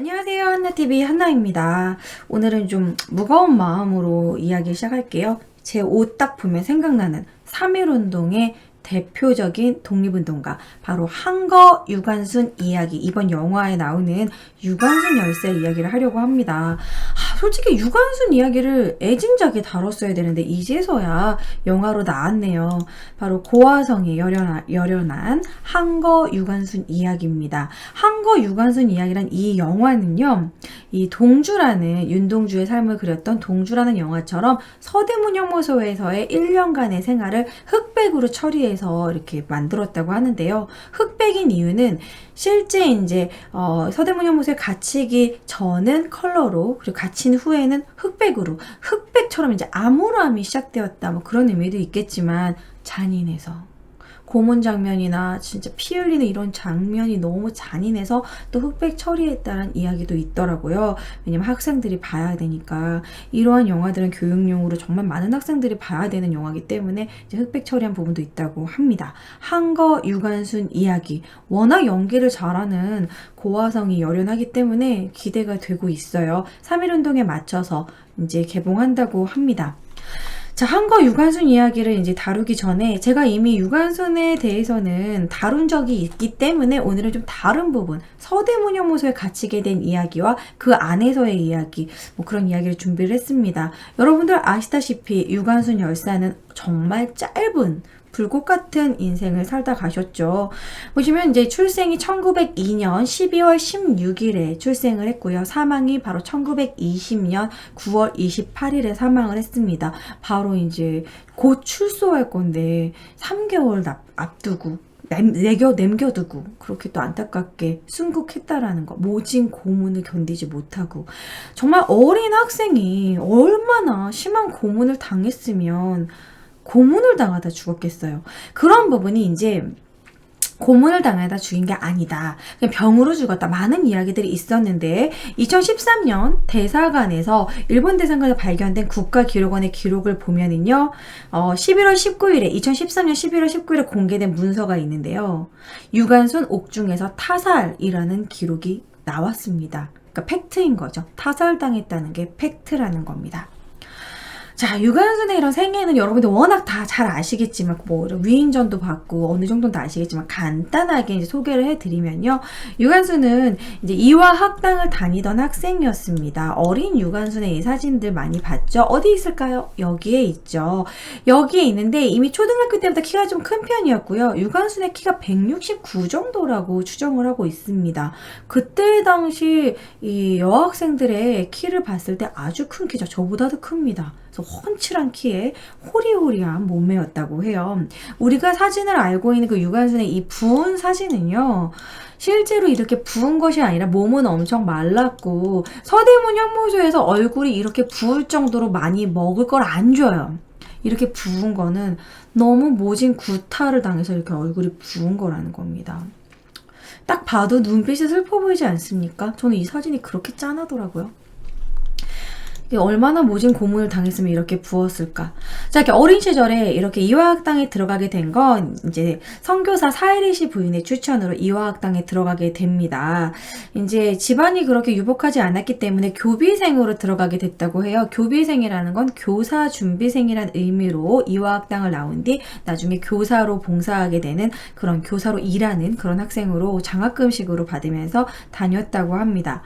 안녕하세요. 한나TV 한나입니다. 오늘은 좀 무거운 마음으로 이야기 시작할게요. 제 옷 딱 보면 생각나는 3.1운동의 대표적인 독립운동가 바로 한거 유관순 이야기 이번 영화에 나오는 유관순 열쇠 이야기를 하려고 합니다. 아, 솔직히 유관순 이야기를 애진작에 다뤘어야 되는데 이제서야 영화로 나왔네요. 바로 고화성이 열연한, 열연한 한거 유관순 이야기입니다. 한거 유관순 이야기란 이 영화는요. 이 동주라는 윤동주의 삶을 그렸던 동주라는 영화처럼 서대문 형무소에서의 1년간의 생활을 흑백으로 처리해서 이렇게 만들었다고 하는데요. 흑백인 이유는 실제 이제 어, 서대문 형무소에 갇히기 전은 컬러로 그리고 갇힌 후에는 흑백으로 흑백처럼 이제 암울함이 시작되었다 뭐 그런 의미도 있겠지만 잔인해서 고문 장면이나 진짜 피 흘리는 이런 장면이 너무 잔인해서 또 흑백 처리했다는 이야기도 있더라고요. 왜냐면 학생들이 봐야 되니까 이러한 영화들은 교육용으로 정말 많은 학생들이 봐야 되는 영화이기 때문에 이제 흑백 처리한 부분도 있다고 합니다. 한거 유관순 이야기 워낙 연기를 잘하는 고화성이 열연하기 때문에 기대가 되고 있어요. 3.1운동에 맞춰서 이제 개봉한다고 합니다. 자, 한거 유관순 이야기를 이제 다루기 전에 제가 이미 유관순에 대해서는 다룬 적이 있기 때문에 오늘은 좀 다른 부분, 서대문 형무소에 갇히게 된 이야기와 그 안에서의 이야기, 뭐 그런 이야기를 준비를 했습니다. 여러분들 아시다시피 유관순 열사는 정말 짧은 불꽃 같은 인생을 살다 가셨죠. 보시면 이제 출생이 1902년 12월 16일에 출생을 했고요. 사망이 바로 1920년 9월 28일에 사망을 했습니다. 바로 이제 곧 출소할 건데 3개월 앞두고 내겨 남겨두고 그렇게 또 안타깝게 순국했다라는 거 모진 고문을 견디지 못하고 정말 어린 학생이 얼마나 심한 고문을 당했으면 고문을 당하다 죽었겠어요. 그런 부분이 이제 고문을 당하다 죽인 게 아니다. 그냥 병으로 죽었다. 많은 이야기들이 있었는데 2013년 대사관에서 일본 대사관에서 발견된 국가기록원의 기록을 보면은요. 어, 11월 19일에 2013년 11월 19일에 공개된 문서가 있는데요. 유관순 옥중에서 타살이라는 기록이 나왔습니다. 그러니까 팩트인 거죠. 타살당했다는 게 팩트라는 겁니다. 자, 유관순의 이런 생애는 여러분들 워낙 다 잘 아시겠지만, 뭐, 위인전도 받고, 어느 정도는 다 아시겠지만, 간단하게 이제 소개를 해드리면요. 유관순은 이제 이화 학당을 다니던 학생이었습니다. 어린 유관순의 이 사진들 많이 봤죠? 어디 있을까요? 여기에 있죠. 여기에 있는데, 이미 초등학교 때부터 키가 좀 큰 편이었고요. 유관순의 키가 169 정도라고 추정을 하고 있습니다. 그때 당시 이 여학생들의 키를 봤을 때 아주 큰 키죠. 저보다도 큽니다. 훤칠한 키에 호리호리한 몸매였다고 해요. 우리가 사진을 알고 있는 그 유관순의 이 부은 사진은요. 실제로 이렇게 부은 것이 아니라 몸은 엄청 말랐고 서대문 형무소에서 얼굴이 이렇게 부을 정도로 많이 먹을 걸 안 줘요. 이렇게 부은 거는 너무 모진 구타를 당해서 이렇게 얼굴이 부은 거라는 겁니다. 딱 봐도 눈빛이 슬퍼 보이지 않습니까? 저는 이 사진이 그렇게 짠하더라고요. 얼마나 모진 고문을 당했으면 이렇게 부었을까. 자, 이렇게 어린 시절에 이렇게 이화학당에 들어가게 된 건 이제 선교사 사이리 씨 부인의 추천으로 이화학당에 들어가게 됩니다. 이제 집안이 그렇게 유복하지 않았기 때문에 교비생으로 들어가게 됐다고 해요. 교비생이라는 건 교사 준비생이란 의미로 이화학당을 나온 뒤 나중에 교사로 봉사하게 되는 그런 교사로 일하는 그런 학생으로 장학금식으로 받으면서 다녔다고 합니다.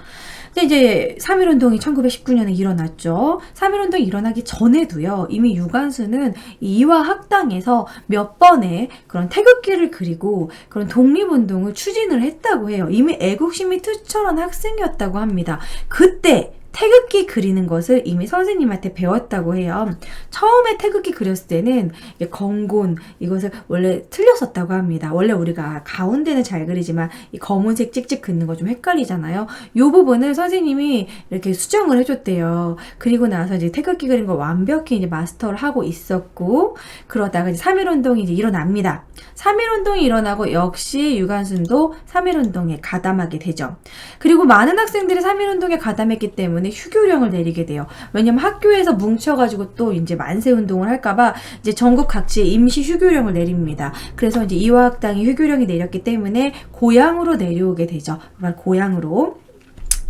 근데 이제 3.1운동이 1919년에 일어났죠. 3.1운동이 일어나기 전에도요, 이미 유관수는 이화 학당에서 몇 번의 그런 태극기를 그리고 그런 독립운동을 추진을 했다고 해요. 이미 애국심이 투철한 학생이었다고 합니다. 그때 태극기 그리는 것을 이미 선생님한테 배웠다고 해요. 처음에 태극기 그렸을 때는 건곤 이것을 원래 틀렸었다고 합니다. 원래 우리가 가운데는 잘 그리지만 이 검은색 찍찍 긋는 거 좀 헷갈리잖아요. 이 부분을 선생님이 이렇게 수정을 해줬대요. 그리고 나서 이제 태극기 그린 거 완벽히 이제 마스터를 하고 있었고 그러다가 이제 3.1운동이 이제 일어납니다. 3.1운동이 일어나고 역시 유관순도 3.1운동에 가담하게 되죠. 그리고 많은 학생들이 3.1운동에 가담했기 때문에 때문에 휴교령을 내리게 돼요. 왜냐면 학교에서 뭉쳐가지고 또 이제 만세 운동을 할까봐 이제 전국 각지에 임시 휴교령을 내립니다. 그래서 이제 이화학당이 휴교령이 내렸기 때문에 고향으로 내려오게 되죠. 고향으로.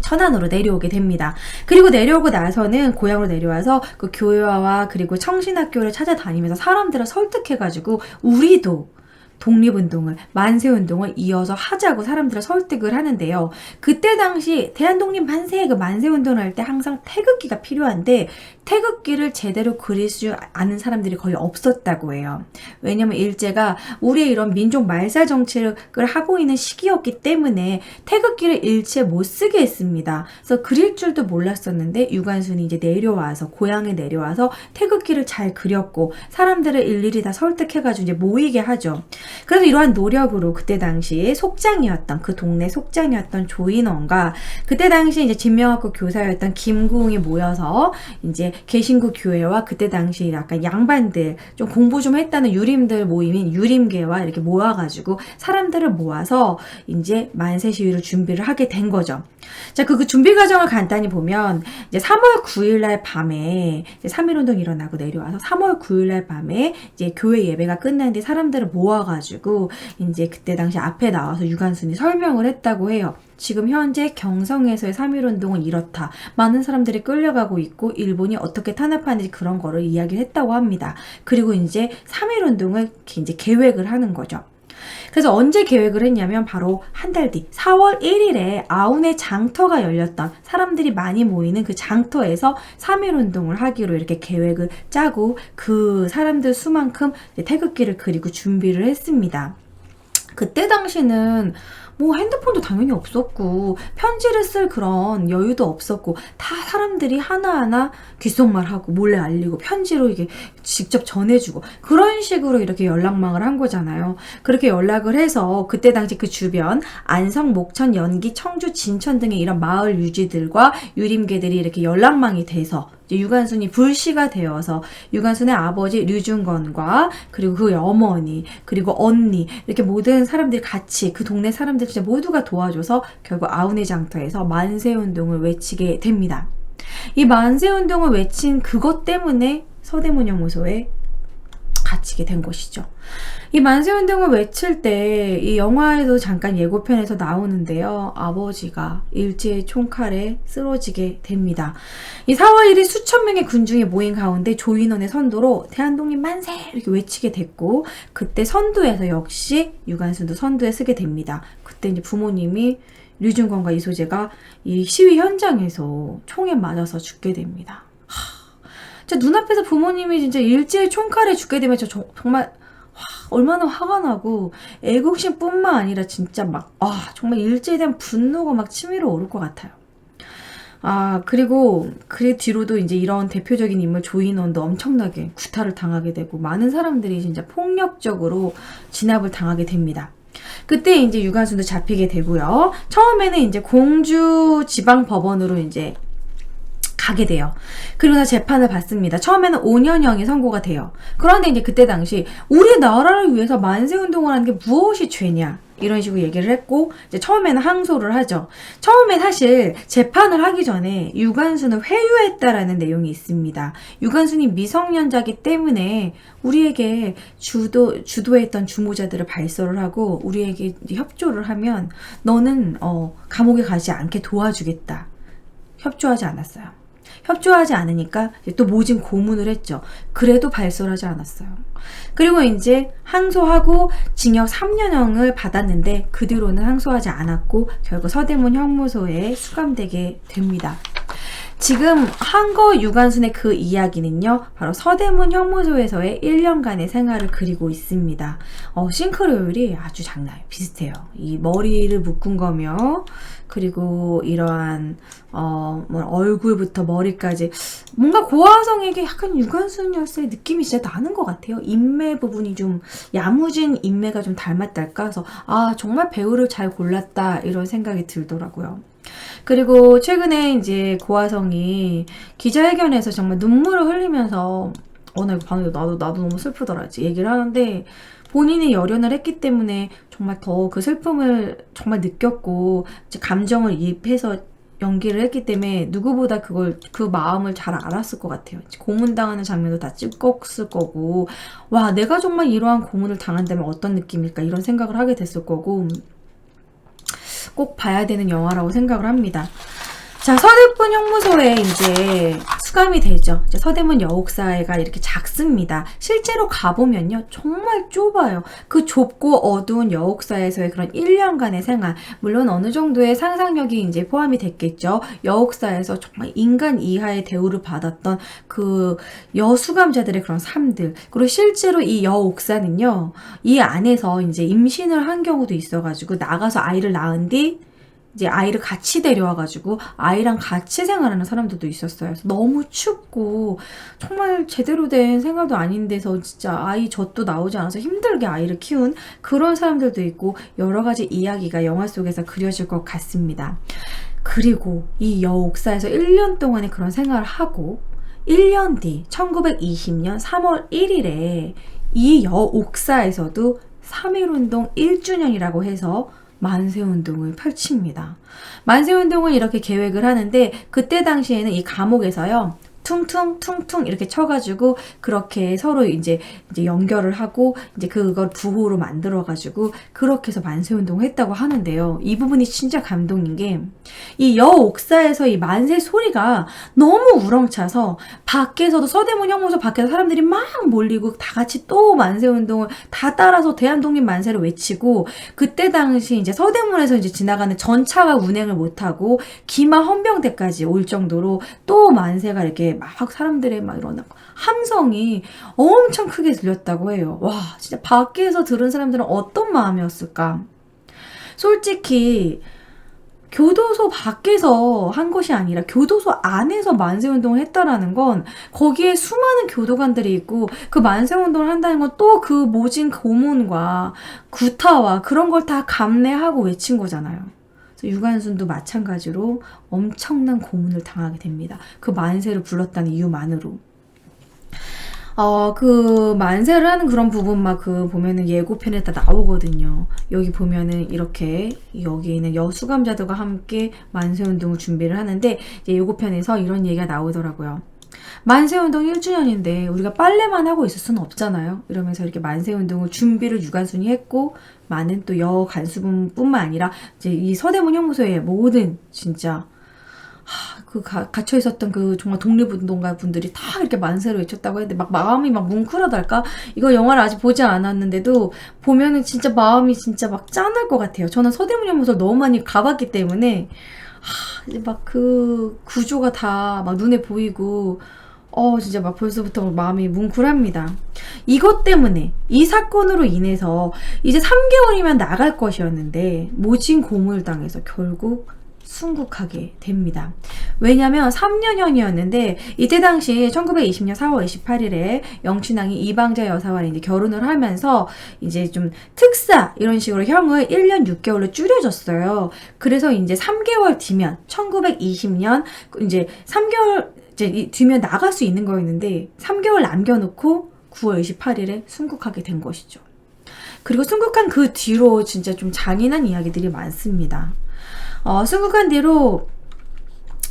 천안으로 내려오게 됩니다. 그리고 내려오고 나서는 고향으로 내려와서 그 교회와 그리고 청신학교를 찾아다니면서 사람들을 설득해가지고 우리도 독립운동을 만세운동을 이어서 하자고 사람들을 설득을 하는데요. 그때 당시 대한독립 만세 그 만세운동을 할 때 항상 태극기가 필요한데 태극기를 제대로 그릴 줄 아는 사람들이 거의 없었다고 해요. 왜냐면 일제가 우리의 이런 민족 말살 정책을 하고 있는 시기였기 때문에 태극기를 일체 못 쓰게 했습니다. 그래서 그릴 줄도 몰랐었는데 유관순이 이제 내려와서 고향에 내려와서 태극기를 잘 그렸고 사람들을 일일이 다 설득해가지고 이제 모이게 하죠. 그래서 이러한 노력으로 그때 당시에 속장이었던 그 동네 속장이었던 조인원과 그때 당시 이제 진명학교 교사였던 김구웅이 모여서 이제 개신구 교회와 그때 당시 약간 양반들 좀 공부 좀 했다는 유림들 모임인 유림계와 이렇게 모아가지고 사람들을 모아서 이제 만세 시위를 준비를 하게 된 거죠. 자, 그, 그 준비 과정을 간단히 보면 이제 3월 9일 날 밤에 이제 3.1 운동 일어나고 내려와서 3월 9일 날 밤에 이제 교회 예배가 끝났는데 사람들을 모아가지고 이제 그때 당시 앞에 나와서 유관순이 설명을 했다고 해요. 지금 현재 경성에서의 3.1 운동은 이렇다. 많은 사람들이 끌려가고 있고 일본이 어떻게 탄압하는지 그런 거를 이야기를 했다고 합니다. 그리고 이제 3.1 운동을 이제 계획을 하는 거죠. 그래서 언제 계획을 했냐면 바로 한 달 뒤 4월 1일에 아운의 장터가 열렸던 사람들이 많이 모이는 그 장터에서 3.1 운동을 하기로 이렇게 계획을 짜고 그 사람들 수만큼 태극기를 그리고 준비를 했습니다. 그때 당시는 뭐 핸드폰도 당연히 없었고 편지를 쓸 그런 여유도 없었고 다 사람들이 하나하나 귓속말하고 몰래 알리고 편지로 이게 직접 전해주고 그런 식으로 이렇게 연락망을 한 거잖아요. 그렇게 연락을 해서 그때 당시 그 주변 안성, 목천, 연기, 청주, 진천 등의 이런 마을 유지들과 유림계들이 이렇게 연락망이 돼서 유관순이 불씨가 되어서 유관순의 아버지 류중건과 그리고 그 어머니 그리고 언니 이렇게 모든 사람들이 같이 그 동네 사람들 진짜 모두가 도와줘서 결국 아우네 장터에서 만세 운동을 외치게 됩니다. 이 만세 운동을 외친 그것 때문에 서대문 연구소에 갇히게 된 것이죠. 이 만세운동을 외칠 때 이 영화에도 잠깐 예고편에서 나오는데요. 아버지가 일제의 총칼에 쓰러지게 됩니다. 이 4월 1일 수천 명의 군중이 모인 가운데 조인원의 선도로 대한독립 만세 이렇게 외치게 됐고 그때 선두에서 역시 유관순도 선두에 쓰게 됩니다. 그때 이제 부모님이 류준건과 이소재가 이 시위 현장에서 총에 맞아서 죽게 됩니다. 제 눈앞에서 부모님이 진짜 일제의 총칼에 죽게 되면 저 정말 와, 얼마나 화가 나고 애국심뿐만 아니라 진짜 막 아, 정말 일제에 대한 분노가 막 치밀어 오를 것 같아요. 아, 그리고 그 뒤로도 이제 이런 대표적인 인물 조인원도 엄청나게 구타를 당하게 되고 많은 사람들이 진짜 폭력적으로 진압을 당하게 됩니다. 그때 이제 유관순도 잡히게 되고요. 처음에는 이제 공주 지방 법원으로 이제 가게 돼요. 그리고 나 재판을 받습니다. 처음에는 5년형이 선고가 돼요. 그런데 이제 그때 당시 우리나라를 위해서 만세 운동을 하는 게 무엇이 죄냐? 이런 식으로 얘기를 했고 이제 처음에는 항소를 하죠. 처음에 사실 재판을 하기 전에 유관순을 회유했다라는 내용이 있습니다. 유관순이 미성년자기 때문에 우리에게 주도 주도했던 주모자들을 발설을 하고 우리에게 협조를 하면 너는 어, 감옥에 가지 않게 도와주겠다. 협조하지 않았어요. 협조하지 않으니까 또 모진 고문을 했죠. 그래도 발설하지 않았어요. 그리고 이제 항소하고 징역 3년형을 받았는데 그 뒤로는 항소하지 않았고 결국 서대문 형무소에 수감되게 됩니다. 지금 한거 유관순의 그 이야기는요, 바로 서대문 형무소에서의 1년간의 생활을 그리고 있습니다. 어, 싱크로율이 아주 장난 비슷해요. 이 머리를 묶은 거며, 그리고 이러한 어, 뭐 얼굴부터 머리까지 뭔가 고화성에게 약간 유관순 열쇠의 느낌이 진짜 나는 것 같아요. 인매 부분이 좀 야무진 인매가 좀 닮았달까? 그래서 아 정말 배우를 잘 골랐다 이런 생각이 들더라고요. 그리고 최근에 이제 고화성이 기자회견에서 정말 눈물을 흘리면서 어, 나 이거 봤는데 나도, 나도 너무 슬프더라. 얘기를 하는데, 본인이 열연을 했기 때문에 정말 더 그 슬픔을 정말 느꼈고, 감정을 이입해서 연기를 했기 때문에 누구보다 그걸, 그 마음을 잘 알았을 것 같아요. 고문당하는 장면도 다 찍었을 거고, 와, 내가 정말 이러한 고문을 당한다면 어떤 느낌일까, 이런 생각을 하게 됐을 거고, 꼭 봐야 되는 영화라고 생각을 합니다. 자, 서대문 형무소에 이제 수감이 되죠. 서대문 여옥사회가 이렇게 작습니다. 실제로 가보면요. 정말 좁아요. 그 좁고 어두운 여옥사에서의 그런 1년간의 생활. 물론 어느 정도의 상상력이 이제 포함이 됐겠죠. 여옥사에서 정말 인간 이하의 대우를 받았던 그 여수감자들의 그런 삶들. 그리고 실제로 이 여옥사는요. 이 안에서 이제 임신을 한 경우도 있어가지고 나가서 아이를 낳은 뒤 이제 아이를 같이 데려와가지고 아이랑 같이 생활하는 사람들도 있었어요. 너무 춥고 정말 제대로 된 생활도 아닌 데서 진짜 아이 젖도 나오지 않아서 힘들게 아이를 키운 그런 사람들도 있고 여러 가지 이야기가 영화 속에서 그려질 것 같습니다. 그리고 이 여옥사에서 1년 동안의 그런 생활을 하고 1년 뒤 1920년 3월 1일에 이 여옥사에서도 3.1운동 1주년이라고 해서 만세 운동을 펼칩니다. 만세 운동을 이렇게 계획을 하는데 그때 당시에는 이 감옥에서요. 퉁퉁 퉁퉁 이렇게 쳐가지고 그렇게 서로 이제 이제 연결을 하고 이제 그걸 부호로 만들어가지고 그렇게 해서 만세 운동을 했다고 하는데요. 이 부분이 진짜 감동인 게 이 여옥사에서 이 만세 소리가 너무 우렁차서 밖에서도 서대문 형무소 밖에서 사람들이 막 몰리고 다 같이 또 만세 운동을 다 따라서 대한독립 만세를 외치고 그때 당시 이제 서대문에서 이제 지나가는 전차가 운행을 못하고 기마 헌병대까지 올 정도로 또 만세가 이렇게 막 사람들의 막 이런 함성이 엄청 크게 들렸다고 해요. 와, 진짜 밖에서 들은 사람들은 어떤 마음이었을까? 솔직히 교도소 밖에서 한 것이 아니라 교도소 안에서 만세 운동을 했다라는 건 거기에 수많은 교도관들이 있고 그 만세 운동을 한다는 건 또 그 모진 고문과 구타와 그런 걸 다 감내하고 외친 거잖아요. 유관순도 마찬가지로 엄청난 고문을 당하게 됩니다. 그 만세를 불렀다는 이유만으로. 어, 그 만세를 하는 그런 부분 막 그 보면은 예고편에 다 나오거든요. 여기 보면은 이렇게 여기 있는 여수감자들과 함께 만세 운동을 준비를 하는데 예고편에서 이런 얘기가 나오더라고요. 만세운동 1주년인데 우리가 빨래만 하고 있을 수는 없잖아요. 이러면서 이렇게 만세운동을 준비를 유관순이 했고 많은 또 여간수분뿐만 아니라 이제 이 서대문 형무소의 모든 진짜 하, 그 가, 갇혀 있었던 그 정말 독립운동가 분들이 다 이렇게 만세를 외쳤다고 했는데 막 마음이 막 뭉클하달까? 이거 영화를 아직 보지 않았는데도 보면은 진짜 마음이 진짜 막 짠할 것 같아요. 저는 서대문 연구소를 너무 많이 가봤기 때문에 하, 이제 막 그 구조가 다 막 눈에 보이고 어 진짜 막 벌써부터 마음이 뭉클합니다. 이것 때문에 이 사건으로 인해서 이제 3개월이면 나갈 것이었는데 모진 고문을 당해서 결국 순국하게 됩니다. 왜냐면 3년형이었는데 이때 당시 1920년 4월 28일에 영춘왕이 이방자 여사와 이제 결혼을 하면서 이제 좀 특사 이런 식으로 형을 1년 6개월로 줄여줬어요. 그래서 이제 3개월 뒤면 1920년 이제 3개월 이제 뒤면 나갈 수 있는 거였는데 3개월 남겨놓고 9월 28일에 순국하게 된 것이죠. 그리고 순국한 그 뒤로 진짜 좀 잔인한 이야기들이 많습니다. 어, 순국한 뒤로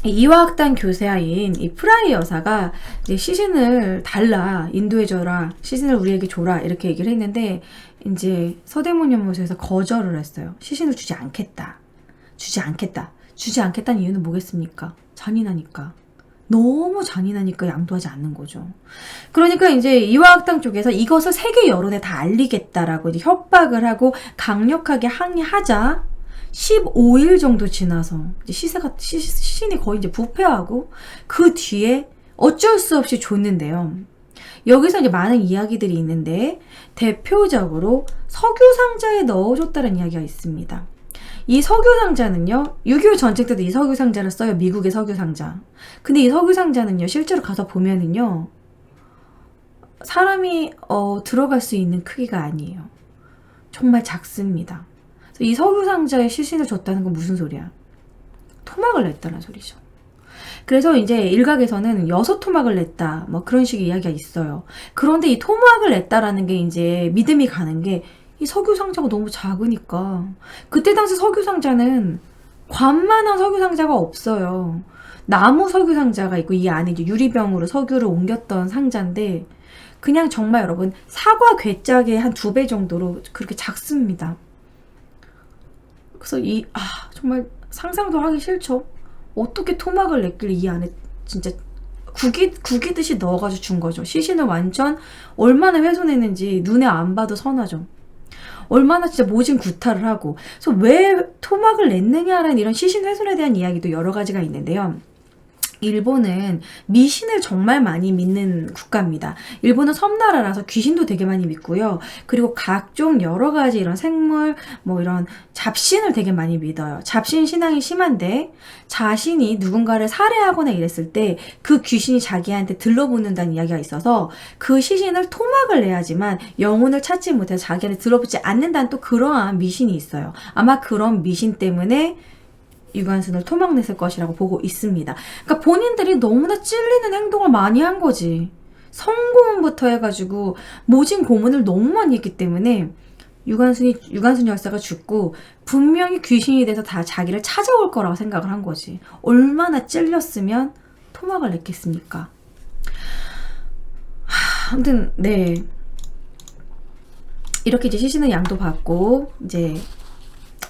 이화학단 교사인 이 프라이 여사가 시신을 달라 인도해 줘라 시신을 우리에게 줘라 이렇게 얘기를 했는데 이제 서대문 연못에서 거절을 했어요. 시신을 주지 않겠다. 주지 않겠다. 주지 않겠다는 이유는 뭐겠습니까? 잔인하니까 너무 잔인하니까 양도하지 않는 거죠. 그러니까 이제 이화학당 쪽에서 이것을 세계 여론에 다 알리겠다라고 이제 협박을 하고 강력하게 항의하자 15일 정도 지나서 시세가 시, 시신이 거의 이제 부패하고 그 뒤에 어쩔 수 없이 줬는데요. 여기서 이제 많은 이야기들이 있는데 대표적으로 석유 상자에 넣어줬다는 이야기가 있습니다. 이 석유 상자는요, 6.25 전쟁 때도 이 석유 상자를 써요. 미국의 석유 상자. 근데 이 석유 상자는요, 실제로 가서 보면은요, 사람이 어, 들어갈 수 있는 크기가 아니에요. 정말 작습니다. 이 석유 상자에 시신을 줬다는 건 무슨 소리야? 토막을 냈다는 소리죠. 그래서 이제 일각에서는 여섯 토막을 냈다, 뭐 그런 식의 이야기가 있어요. 그런데 이 토막을 냈다라는 게 이제 믿음이 가는 게 이 석유 상자가 너무 작으니까. 그때 당시 석유 상자는 관만한 석유 상자가 없어요. 나무 석유 상자가 있고 이 안에 이제 유리병으로 석유를 옮겼던 상자인데 그냥 정말 여러분 사과 괴짝의 한 두 배 정도로 그렇게 작습니다. 그래서 이, 아, 정말 상상도 하기 싫죠. 어떻게 토막을 냈길래 이 안에 진짜 구기, 구기듯이 넣어가지고 준 거죠. 시신을 완전 얼마나 훼손했는지 눈에 안 봐도 선하죠. 얼마나 진짜 모진 구타를 하고. 그래서 왜 토막을 냈느냐라는 이런 시신 훼손에 대한 이야기도 여러 가지가 있는데요. 일본은 미신을 정말 많이 믿는 국가입니다. 일본은 섬나라라서 귀신도 되게 많이 믿고요. 그리고 각종 여러 가지 이런 생물, 뭐 이런 잡신을 되게 많이 믿어요. 잡신 신앙이 심한데 자신이 누군가를 살해하거나 이랬을 때 그 귀신이 자기한테 들러붙는다는 이야기가 있어서 그 시신을 토막을 내야지만 영혼을 찾지 못해서 자기한테 들러붙지 않는다는 또 그러한 미신이 있어요. 아마 그런 미신 때문에 유관순을 토막냈을 것이라고 보고 있습니다. 그러니까 본인들이 너무나 찔리는 행동을 많이 한 거지. 성고문부터 해가지고 모진 고문을 너무 많이 했기 때문에 유관순이 유관순 열사가 죽고 분명히 귀신이 돼서 다 자기를 찾아올 거라고 생각을 한 거지. 얼마나 찔렸으면 토막을 냈겠습니까? 하, 아무튼 네 이렇게 이제 시신은 양도 받고 이제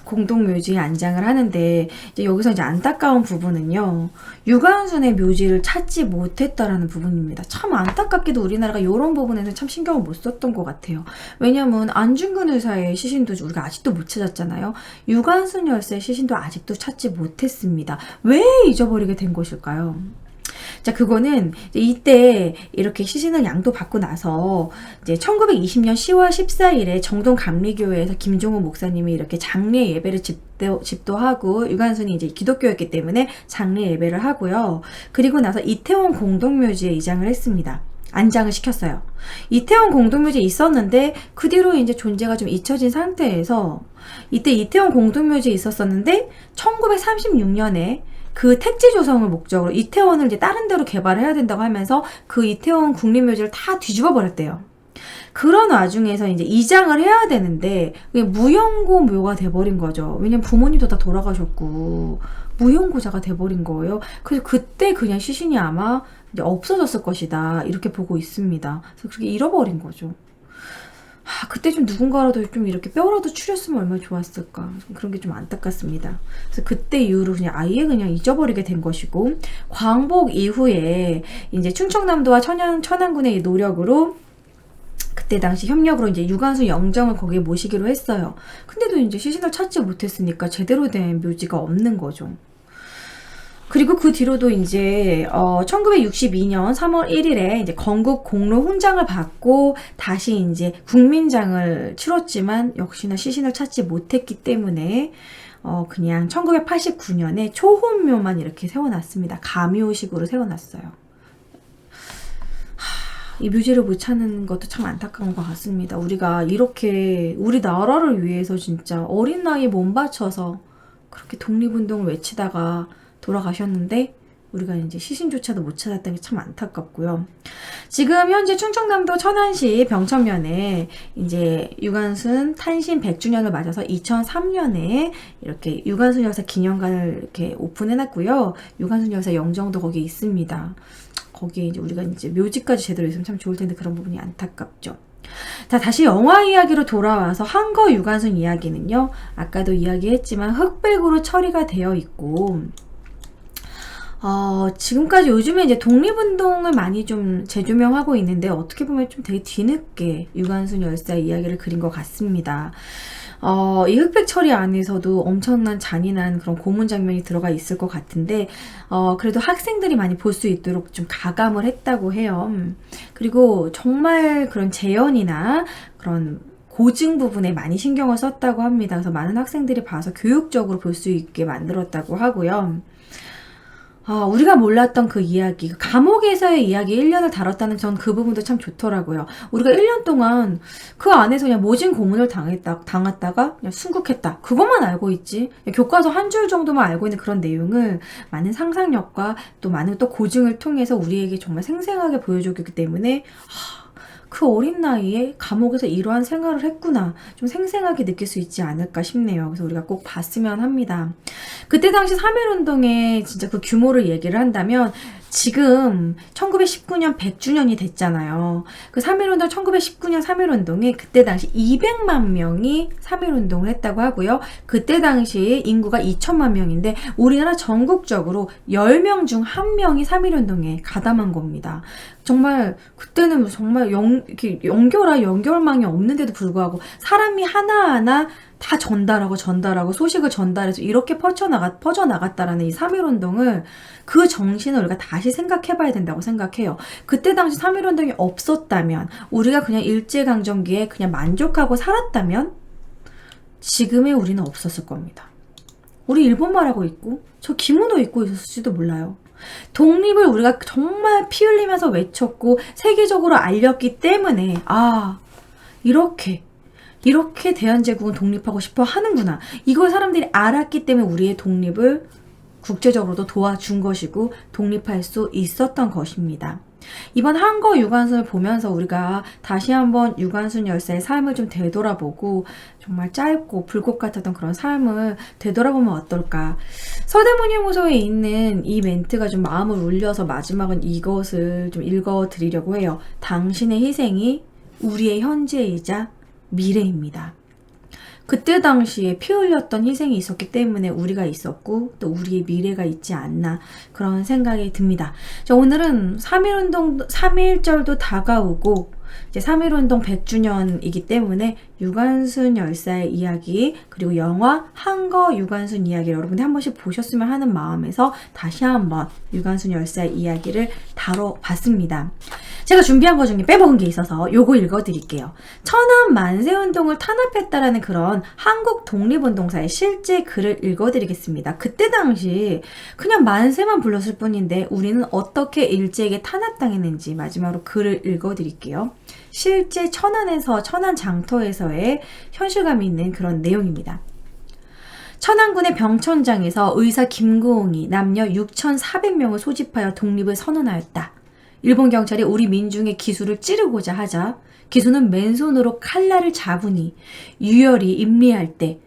공동 묘지에 안장을 하는데 이제 여기서 이제 안타까운 부분은요 유관순의 묘지를 찾지 못했다라는 부분입니다. 참 안타깝게도 우리나라가 이런 부분에서 참 신경을 못 썼던 것 같아요. 왜냐면 안중근 의사의 시신도 우리가 아직도 못 찾았잖아요. 유관순 열사의 시신도 아직도 찾지 못했습니다. 왜 잊어버리게 된 것일까요? 자, 그거는 이때 이렇게 시신을 양도 받고 나서 이제 1920년 10월 14일에 정동 감리교회에서 김종우 목사님이 이렇게 장례 예배를 집도, 집도하고 유관순이 이제 기독교였기 때문에 장례 예배를 하고요. 그리고 나서 이태원 공동묘지에 이장을 했습니다. 안장을 시켰어요. 이태원 공동묘지에 있었는데 그 뒤로 이제 존재가 좀 잊혀진 상태에서 이때 이태원 공동묘지에 있었었는데 1936년에 그 택지 조성을 목적으로 이태원을 이제 다른 데로 개발해야 된다고 하면서 그 이태원 국립묘지를 다 뒤집어 버렸대요. 그런 와중에서 이제 이장을 해야 되는데 무용고 묘가 돼버린 거죠. 왜냐면 부모님도 다 돌아가셨고 무용고자가 돼버린 거예요. 그래서 그때 그냥 시신이 아마 없어졌을 것이다 이렇게 보고 있습니다. 그래서 그렇게 잃어버린 거죠. 아, 그때 좀 누군가라도 좀 이렇게 뼈라도 추렸으면 얼마나 좋았을까. 그런 게 좀 안타깝습니다. 그래서 그때 이후로 그냥 아예 그냥 잊어버리게 된 것이고, 광복 이후에 이제 충청남도와 천안, 천안군의 노력으로 그때 당시 협력으로 이제 유관순 영정을 거기에 모시기로 했어요. 근데도 이제 시신을 찾지 못했으니까 제대로 된 묘지가 없는 거죠. 그리고 그 뒤로도 이제 어 1962년 3월 1일에 이제 건국 공로 훈장을 받고 다시 이제 국민장을 치렀지만 역시나 시신을 찾지 못했기 때문에 어 그냥 1989년에 초혼묘만 이렇게 세워놨습니다. 가묘식으로 세워놨어요. 하, 이 묘지를 못 찾는 것도 참 안타까운 것 같습니다. 우리가 이렇게 우리 나라를 위해서 진짜 어린 나이에 몸 바쳐서 그렇게 독립운동을 외치다가 돌아가셨는데 우리가 이제 시신조차도 못 찾았다는 게 참 안타깝고요. 지금 현재 충청남도 천안시 병천면에 이제 유관순 탄신 100주년을 맞아서 2003년에 이렇게 유관순 여사 기념관을 이렇게 오픈해놨고요. 유관순 여사 영정도 거기 있습니다. 거기에 이제 우리가 이제 묘지까지 제대로 있으면 참 좋을 텐데 그런 부분이 안타깝죠. 자, 다시 영화 이야기로 돌아와서 한거 유관순 이야기는요. 아까도 이야기했지만 흑백으로 처리가 되어 있고 어, 지금까지 요즘에 이제 독립운동을 많이 좀 재조명하고 있는데 어떻게 보면 좀 되게 뒤늦게 유관순 열사 이야기를 그린 것 같습니다. 어, 이 흑백 처리 안에서도 엄청난 잔인한 그런 고문 장면이 들어가 있을 것 같은데, 어, 그래도 학생들이 많이 볼 수 있도록 좀 가감을 했다고 해요. 그리고 정말 그런 재현이나 그런 고증 부분에 많이 신경을 썼다고 합니다. 그래서 많은 학생들이 봐서 교육적으로 볼 수 있게 만들었다고 하고요. 아, 우리가 몰랐던 그 이야기, 그 감옥에서의 이야기 1년을 다뤘다는 전 그 부분도 참 좋더라고요. 우리가 1년 동안 그 안에서 그냥 모진 고문을 당했다, 당했다가 그냥 순국했다. 그것만 알고 있지. 교과서 한 줄 정도만 알고 있는 그런 내용을 많은 상상력과 또 많은 또 고증을 통해서 우리에게 정말 생생하게 보여주기 때문에, 하, 그 어린 나이에 감옥에서 이러한 생활을 했구나. 좀 생생하게 느낄 수 있지 않을까 싶네요. 그래서 우리가 꼭 봤으면 합니다. 그때 당시 3.1운동의 진짜 그 규모를 얘기를 한다면 지금 1919년 100주년이 됐잖아요. 그 3.1운동 1919년 3.1운동에 그때 당시 200만 명이 3.1운동을 했다고 하고요. 그때 당시 인구가 2천만 명인데 우리나라 전국적으로 10명 중 1명이 3.1운동에 가담한 겁니다. 정말 그때는 정말 연, 연결할 연결망이 없는데도 불구하고 사람이 하나하나 다 전달하고 전달하고 소식을 전달해서 이렇게 퍼져나가, 퍼져나갔다라는 이 3.1운동을 그 정신을 우리가 다시 생각해 봐야 된다고 생각해요. 그때 당시 3.1운동이 없었다면, 우리가 그냥 일제강점기에 그냥 만족하고 살았다면, 지금의 우리는 없었을 겁니다. 우리 일본 말 하고 있고, 저 기모노 입고 있었을지도 몰라요. 독립을 우리가 정말 피 흘리면서 외쳤고, 세계적으로 알렸기 때문에, 아, 이렇게, 이렇게 대한제국은 독립하고 싶어 하는구나. 이걸 사람들이 알았기 때문에 우리의 독립을 국제적으로도 도와준 것이고 독립할 수 있었던 것입니다. 이번 한거 유관순을 보면서 우리가 다시 한번 유관순 열사의 삶을 좀 되돌아보고 정말 짧고 불꽃 같았던 그런 삶을 되돌아보면 어떨까. 서대문예무소에 있는 이 멘트가 좀 마음을 울려서 마지막은 이것을 좀 읽어드리려고 해요. 당신의 희생이 우리의 현재이자 미래입니다. 그때 당시에 피 흘렸던 희생이 있었기 때문에 우리가 있었고 또 우리의 미래가 있지 않나 그런 생각이 듭니다. 자, 오늘은 3.1운동, 3.1절도 다가오고 이제 3.1운동 100주년이기 때문에 유관순 열사의 이야기 그리고 영화 한거 유관순 이야기를 여러분들 한 번씩 보셨으면 하는 마음에서 다시 한번 유관순 열사의 이야기를 다뤄봤습니다. 제가 준비한 것 중에 빼먹은 게 있어서 요거 읽어드릴게요. 천안 만세운동을 탄압했다라는 그런 한국 독립운동사의 실제 글을 읽어드리겠습니다. 그때 당시 그냥 만세만 불렀을 뿐인데 우리는 어떻게 일제에게 탄압당했는지 마지막으로 글을 읽어드릴게요. 실제 천안에서 천안 장터에서의 현실감이 있는 그런 내용입니다. 천안군의 병천장에서 의사 김구홍이 남녀 6,400명을 소집하여 독립을 선언하였다. 일본 경찰이 우리 민중의 기수를 찌르고자 하자 기수는 맨손으로 칼날을 잡으니 유혈이 임리할 때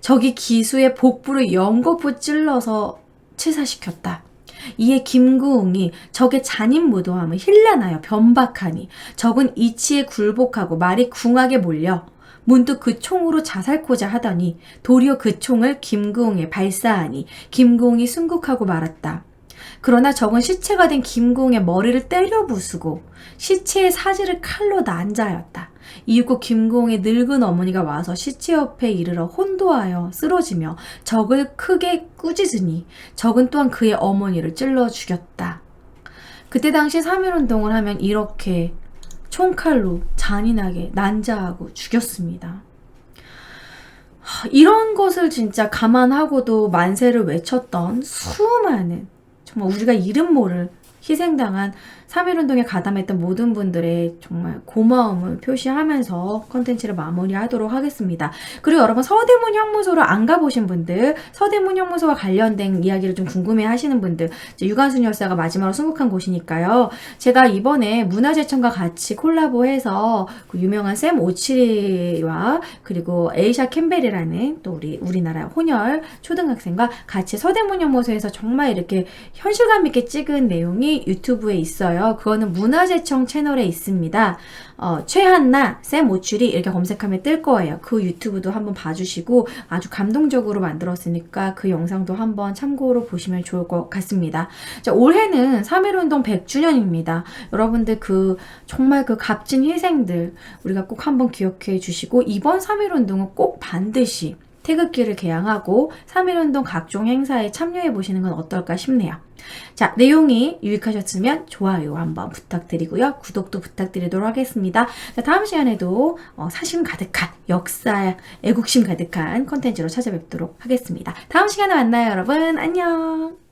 적이 기수의 복부를 연거푸 찔러서 치사시켰다. 이에 김구웅이 적의 잔인무도함을 힐난하여 변박하니 적은 이치에 굴복하고 말이 궁하게 몰려 문득 그 총으로 자살코자 하더니 도리어 그 총을 김구웅에 발사하니 김구웅이 순국하고 말았다. 그러나 적은 시체가 된 김구웅의 머리를 때려 부수고 시체의 사지를 칼로 난자하였다. 이윽고 김공의 늙은 어머니가 와서 시체 옆에 이르러 혼도하여 쓰러지며 적을 크게 꾸짖으니 적은 또한 그의 어머니를 찔러 죽였다. 그때 당시 3.1운동을 하면 이렇게 총칼로 잔인하게 난자하고 죽였습니다. 이런 것을 진짜 감안하고도 만세를 외쳤던 수많은 정말 우리가 이름 모를 희생당한 3.1운동에 가담했던 모든 분들의 정말 고마움을 표시하면서 컨텐츠를 마무리하도록 하겠습니다. 그리고 여러분 서대문 형무소를 안 가보신 분들, 서대문 형무소와 관련된 이야기를 좀 궁금해 하시는 분들, 유관순 열사가 마지막으로 순국한 곳이니까요. 제가 이번에 문화재청과 같이 콜라보해서 그 유명한 샘 오치리와 그리고 에이샤 캠벨이라는 또 우리 우리나라 혼혈 초등학생과 같이 서대문 형무소에서 정말 이렇게 현실감 있게 찍은 내용이 유튜브에 있어요. 있어요. 그거는 문화재청 채널에 있습니다. 어, 최한나, 쌤 오출이 이렇게 검색하면 뜰 거예요. 그 유튜브도 한번 봐주시고 아주 감동적으로 만들었으니까 그 영상도 한번 참고로 보시면 좋을 것 같습니다. 자, 올해는 3.1운동 100주년입니다. 여러분들 그 정말 그 값진 희생들 우리가 꼭 한번 기억해 주시고 이번 3.1운동은 꼭 반드시 태극기를 개양하고 3.1운동 각종 행사에 참여해 보시는 건 어떨까 싶네요. 자, 내용이 유익하셨으면 좋아요 한번 부탁드리고요. 구독도 부탁드리도록 하겠습니다. 자, 다음 시간에도 어, 사심 가득한 역사, 애국심 가득한 컨텐츠로 찾아뵙도록 하겠습니다. 다음 시간에 만나요, 여러분. 안녕!